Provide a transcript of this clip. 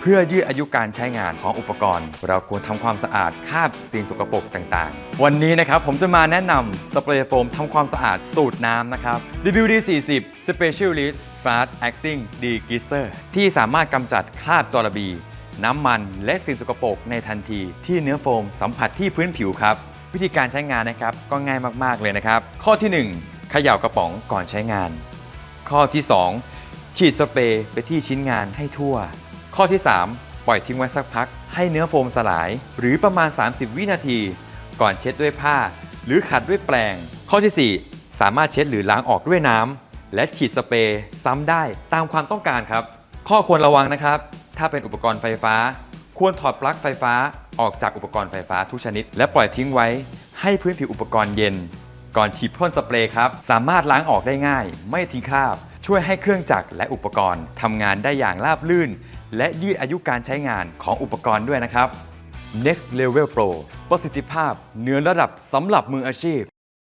เพื่อยืดอายุการใช้งานของอุปกรณ์ เราควรทำความสะอาดคราบสิ่งสกปรกต่างๆ วันนี้นะครับผมจะมาแนะนำสเปรย์โฟมทำความสะอาดสูตรน้ำนะครับ WD-40 Specialist Fast Acting Degreaser ที่สามารถกำจัดคราบจอระบี น้ำมันและสิ่งสกปรกในทันที ที่เนื้อโฟมสัมผัสที่พื้นผิวครับ วิธีการใช้งานนะครับก็ง่ายมากๆเลยนะครับ ข้อที่ 1 เขย่ากระป๋องก่อนใช้งาน ข้อที่ 2 ฉีดสเปรย์ไปที่ชิ้นงานให้ทั่ว ข้อที่ 3 ปล่อยทิ้งไว้สักพัก ให้เนื้อโฟมสลาย หรือประมาณ 30 วินาที ก่อนเช็ดด้วยผ้า หรือขัดด้วยแปรงข้อที่ 4 สามารถเช็ดหรือล้างออกด้วยน้ำและฉีดสเปรย์ซ้ำได้ตามความต้องการครับ ข้อควรระวังนะครับ ถ้าเป็นอุปกรณ์ไฟฟ้า ควรถอดปลั๊กไฟฟ้าออกจากอุปกรณ์ไฟฟ้าทุกชนิด และปล่อยทิ้งไว้ ให้พื้นผิวอุปกรณ์เย็น ก่อนฉีดพ่นสเปรย์ครับสามารถล้างออกได้ง่าย ไม่ทิ้งคราบ ช่วยให้เครื่องจักรและอุปกรณ์ทำงานได้อย่างราบรื่น และยืดอายุการใช้งานของอุปกรณ์ด้วยนะครับ Next Level Pro ประสิทธิภาพเหนือระดับสำหรับมืออาชีพ